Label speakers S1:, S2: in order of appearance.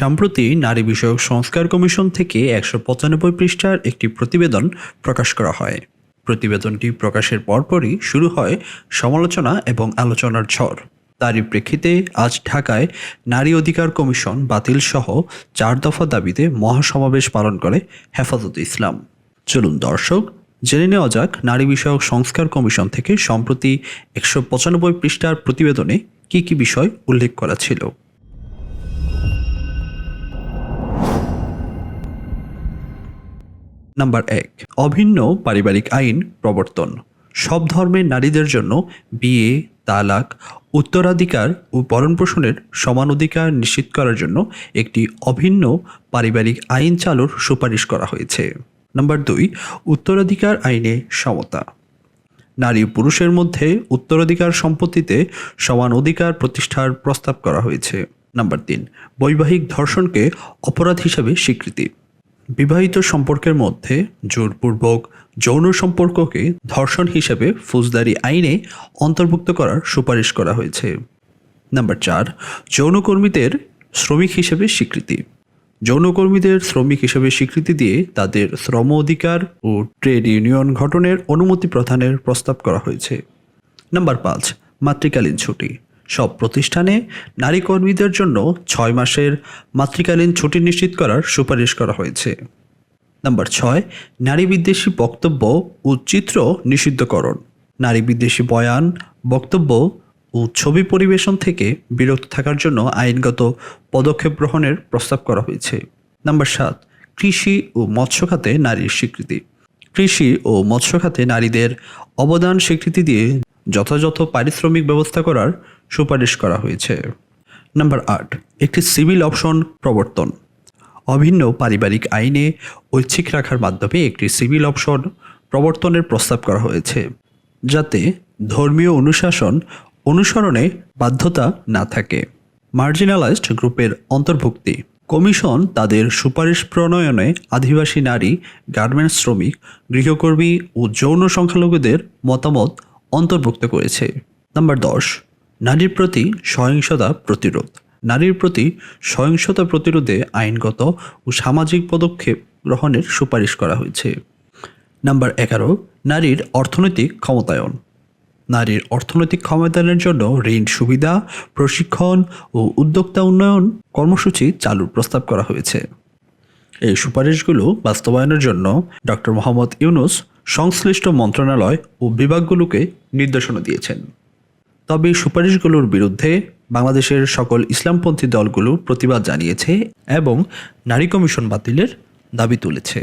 S1: সম্প্রতি নারী বিষয়ক সংস্কার কমিশন থেকে একশো পঁচানব্বই পৃষ্ঠার একটি প্রতিবেদন প্রকাশ করা হয়। প্রতিবেদনটি প্রকাশের পরপরই শুরু হয় সমালোচনা এবং আলোচনার ঝড়। তারই প্রেক্ষিতে আজ ঢাকায় নারী অধিকার কমিশন বাতিল সহ চার দফা দাবিতে মহাসমাবেশ পালন করে হেফাজত ইসলাম। চলুন দর্শক, জেনে নেওয়া যাক নারী বিষয়ক সংস্কার কমিশন থেকে সম্প্রতি একশো পঁচানব্বই পৃষ্ঠার প্রতিবেদনে কী কী বিষয় উল্লেখ করা ছিল। নাম্বার এক, অভিন্ন পারিবারিক আইন প্রবর্তন। সব ধর্মের নারীদের জন্য বিয়ে, তালাক, উত্তরাধিকার ও ভরণপোষণের সমান অধিকার নিশ্চিত করার জন্য একটি অভিন্ন পারিবারিক আইন চালুর সুপারিশ করা হয়েছে। নাম্বার দুই, উত্তরাধিকার আইনে সমতা। নারী পুরুষের মধ্যে উত্তরাধিকার সম্পত্তিতে সমান অধিকার প্রতিষ্ঠার প্রস্তাব করা হয়েছে। নাম্বার তিন, বৈবাহিক ধর্ষণকে অপরাধ হিসাবে স্বীকৃতি। বিবাহিত সম্পর্কের মধ্যে জোরপূর্বক যৌন সম্পর্ককে ধর্ষণ হিসেবে ফৌজদারি আইনে অন্তর্ভুক্ত করার সুপারিশ করা হয়েছে। নাম্বার চার, যৌনকর্মীদের শ্রমিক হিসেবে স্বীকৃতি। যৌনকর্মীদের শ্রমিক হিসেবে স্বীকৃতি দিয়ে তাদের শ্রম অধিকার ও ট্রেড ইউনিয়ন গঠনের অনুমতি প্রদানের প্রস্তাব করা হয়েছে। নাম্বার পাঁচ, মাতৃকালীন ছুটি। সব প্রতিষ্ঠানে নারী কর্মীদের জন্য ছয় মাসের মাতৃকালীন ছুটি নিশ্চিত করার সুপারিশ করা হয়েছে। নাম্বার ছয়, নারী বিদ্বেষী বক্তব্য ও চিত্র নিষিদ্ধকরণ। নারী বিদ্বেষী বয়ান, বক্তব্য ও ছবি পরিবেশন থেকে বিরত থাকার জন্য আইনগত পদক্ষেপ গ্রহণের প্রস্তাব করা হয়েছে। নাম্বার সাত, কৃষি ও মৎস্য খাতে নারীর স্বীকৃতি। কৃষি ও মৎস্য খাতে নারীদের অবদান স্বীকৃতি দিয়ে যথাযথ পারিশ্রমিক ব্যবস্থা করার সুপারিশ করা হয়েছে। নাম্বার আট, একটি সিভিল অপশন প্রবর্তন। অভিন্ন পারিবারিক আইনে ঐচ্ছিক রাখার মাধ্যমে একটি সিভিল অপশন প্রবর্তনের প্রস্তাব করা হয়েছে, যাতে ধর্মীয় অনুশাসন অনুসরণে বাধ্যতা না থাকে। মার্জিনালাইজড গ্রুপের অন্তর্ভুক্তি। কমিশন তাদের সুপারিশ প্রণয়নে আদিবাসী নারী, গার্মেন্টস শ্রমিক, গৃহকর্মী ও যৌন সংখ্যালঘুদের মতামত অন্তর্ভুক্ত করেছে। নাম্বার দশ, নারীর প্রতি সহিংসতা প্রতিরোধ। নারীর প্রতি সহিংসতা প্রতিরোধে আইনগত ও সামাজিক পদক্ষেপ গ্রহণের সুপারিশ করা হয়েছে। নাম্বার এগারো, নারীর অর্থনৈতিক ক্ষমতায়ন। নারীর অর্থনৈতিক ক্ষমতায়নের জন্য ঋণ সুবিধা, প্রশিক্ষণ ও উদ্যোক্তা উন্নয়ন কর্মসূচি চালুর প্রস্তাব করা হয়েছে। এই সুপারিশগুলো বাস্তবায়নের জন্য ডক্টর মোহাম্মদ ইউনুস সংশ্লিষ্ট মন্ত্রণালয় ও বিভাগগুলোকে নির্দেশনা দিয়েছেন। তবে সুপারিশগুলোর বিরুদ্ধে বাংলাদেশের সকল ইসলামপন্থী দলগুলো প্রতিবাদ জানিয়েছে এবং নারী কমিশন বাতিলের দাবি তুলেছে।